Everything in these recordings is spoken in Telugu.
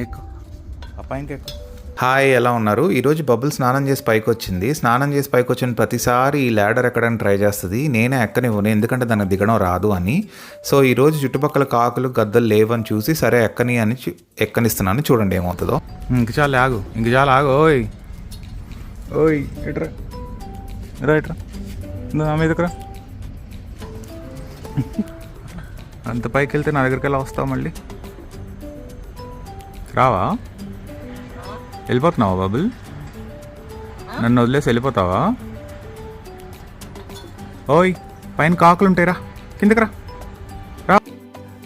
ఎక్కు. ఆ పైనకి ఎక్కు. హాయ్ ఎలా ఉన్నారు? ఈరోజు బబుల్ స్నానం చేసి పైకి వచ్చింది స్నానం చేసి పైకి వచ్చిన ప్రతిసారి ఈ ల్యాడర్ ఎక్కడానికి ట్రై చేస్తుంది. నేనే ఎక్కనివ్వను ఎందుకంటే దానికి దిగడం రాదు అని. సో ఈరోజు చుట్టుపక్కల కాకులు గద్దలు లేవని చూసి సరే ఎక్కని అని ఎక్కనిస్తున్నాను. చూడండి ఏమవుతుందో. ఇంక చాలా ఆగు ఇంక చాలా ఆగు ఓయ్. ఓయ్ ఎట్రా రా. నా అంత పైకి వెళ్తే నా దగ్గరికి ఎలా వస్తావు మళ్ళీ. రావా వెళ్ళిపోతున్నావా బాబుల్ నన్ను వదిలేసి వెళ్ళిపోతావా? ఓయ్ పైన కాకులు ఉంటాయిరా కిందకి రా. రా.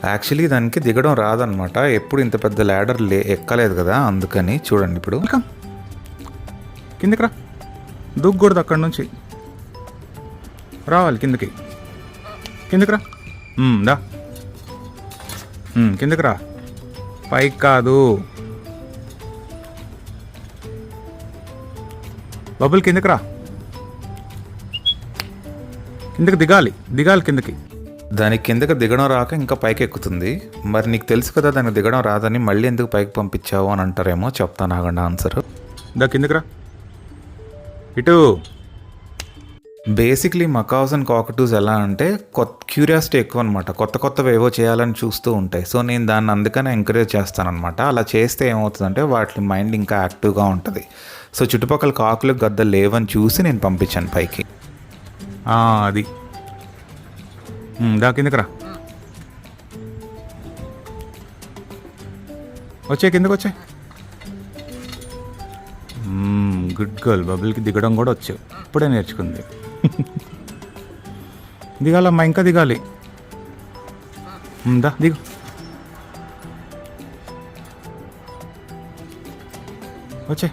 యాక్చువల్లీ దానికి దిగడం రాదనమాట ఎప్పుడు ఇంత పెద్ద ల్యాడర్ లే ఎక్కలేదు కదా అందుకని చూడండి ఇప్పుడు. కిందకి రా. దూకూడదు అక్కడి నుంచి. రావాలి కిందకి. కిందకి రా. దా. కిందకి రా. పైకి కాదు. బబుల్ కిందకి రా. కిందకి దిగాలి. దిగాలి కిందకి. దానికి కిందకి దిగడం రాక ఇంకా పైకి ఎక్కుతుంది మరి నీకు తెలుసు కదా దానికి దిగడం రాదని మళ్ళీ ఎందుకు పైకి పంపించావు అని అంటారేమో చెప్తాను ఆగండి ఆన్సర్. దా కిందకి రా. ఇటు. బేసిక్లీ మకావ్స్ అండ్ కాకటూస్ ఎలా అంటే కొత్త క్యూరియాసిటీ ఎక్కువ అనమాట కొత్త కొత్తవి ఏవో చేయాలని చూస్తూ ఉంటాయి. సో నేను దాన్ని అందుకనే ఎంకరేజ్ చేస్తానన్నమాట అలా చేస్తే ఏమవుతుందంటే వాటి మైండ్ ఇంకా యాక్టివ్గా ఉంటుంది. సో చుట్టుపక్కల కాకులు గద్దలు లేవని చూసి నేను పంపించాను పైకి. అది. దా కిందకి రా వచ్చే కిందకి వచ్చే గుడ్ గర్ల్ బబుల్కి దిగడం కూడా వచ్చు ఇప్పుడే నేర్చుకుంది. దిగాలమ్మా ఇంకా దిగాలి. ఉందా? దా దిగు. వచ్చే.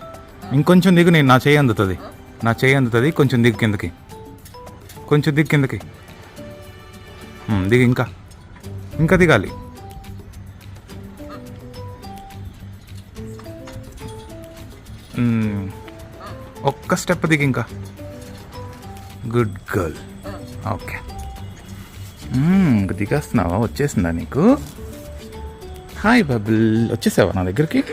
ఇంకొంచెం దిగు నేను నా చేయి అందుతుంది. నా చేయి అందుతుంది కొంచెం దిగు కిందకి. కొంచెం దిగు కిందకి. దిగు ఇంకా. ఇంకా దిగాలి. ఒక్క స్టెప్ దిగి ఇంకా. Good girl. ఓకే. దిగేస్తున్నావా? వచ్చేసిందా నీకు? Hi Bubble. వచ్చేసావా నా దగ్గరికి?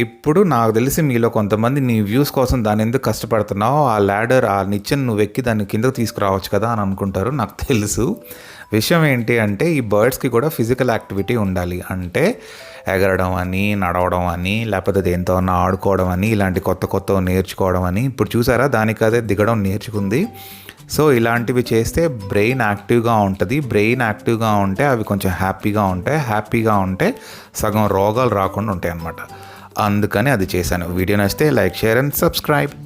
ఇప్పుడు నాకు తెలిసి మీలో కొంతమంది నీ వ్యూస్ కోసం దాని ఎందుకు కష్టపడుతున్నావు ఆ ల్యాడర్ ఆ నిచ్చెను నువ్వు ఎక్కి దాన్ని కిందకు తీసుకురావచ్చు కదా అని అనుకుంటారు నాకు తెలుసు. విషయం ఏంటి అంటే ఈ బర్డ్స్కి కూడా ఫిజికల్ యాక్టివిటీ ఉండాలి. అంటే ఎగరడం అని నడవడం అని లేకపోతే దేంతో ఆడుకోవడం అని ఇలాంటి కొత్త కొత్త నేర్చుకోవడం అని. ఇప్పుడు చూసారా? దానికి అదే దిగడం నేర్చుకుంది. సో ఇలాంటివి చేస్తే బ్రెయిన్ యాక్టివ్గా ఉంటుంది. బ్రెయిన్ యాక్టివ్గా ఉంటే అవి కొంచెం హ్యాపీగా ఉంటాయి. హ్యాపీగా ఉంటే సగం రోగాలు రాకుండా ఉంటాయి అన్నమాట అందుకని అది చేశాను. వీడియో నచ్చితే లైక్ షేర్ అండ్ సబ్స్క్రైబ్.